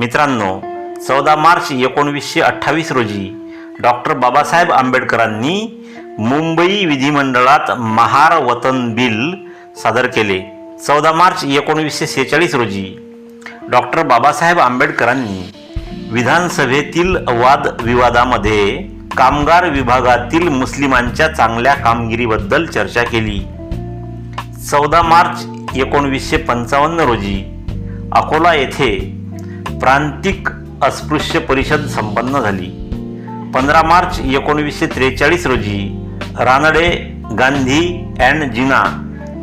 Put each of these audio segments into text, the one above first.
मित्रांनो चौदा मार्च एकोणवीसशे अठ्ठावीस रोजी डॉक्टर बाबासाहेब आंबेडकरांनी मुंबई विधिमंडळात महार वतन बिल सादर केले. चौदा मार्च एकोणवीसशे सेहेचाळीस रोजी डॉक्टर बाबासाहेब आंबेडकरांनी विधानसभेतील वादविवादामध्ये कामगार विभागातील मुस्लिमांच्या चांगल्या कामगिरीबद्दल चर्चा केली. चौदा मार्च एकोणवीसशे पंचावन्न रोजी अकोला येथे प्रांतिक अस्पृश्य परिषद संपन्न झाली. पंधरा मार्च एकोणवीसशे त्रेचाळीस रोजी रानडे गांधी अँड जिना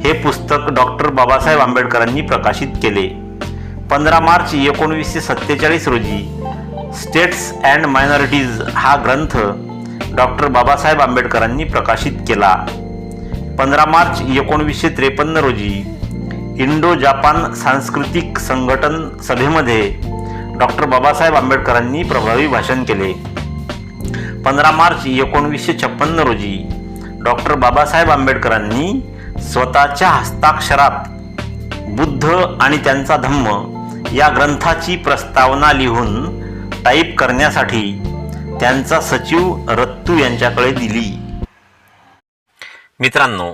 हे पुस्तक डॉक्टर बाबासाहेब आंबेडकरांनी प्रकाशित केले. पंधरा मार्च एकोणवीसशे सत्तेचाळीस रोजी स्टेट्स अँड मायनॉरिटीज हा ग्रंथ डॉक्टर बाबासाहेब आंबेडकरांनी प्रकाशित केला. पंधरा मार्च एकोणवीसशे त्रेपन्न रोजी इंडो जापान सांस्कृतिक संघटन सभेमध्ये डॉक्टर बाबासाहेब आंबेडकरांनी प्रभावी भाषण केले. पंधरा मार्च एकोणवीसशे छप्पन्न रोजी डॉक्टर बाबासाहेब आंबेडकरांनी स्वतःच्या हस्ताक्षरात बुद्ध आणि त्यांचा धम्म या ग्रंथाची प्रस्तावना लिहून टाईप करण्यासाठी त्यांचा सचिव रत्तू यांच्याकडे दिली. मित्रांनो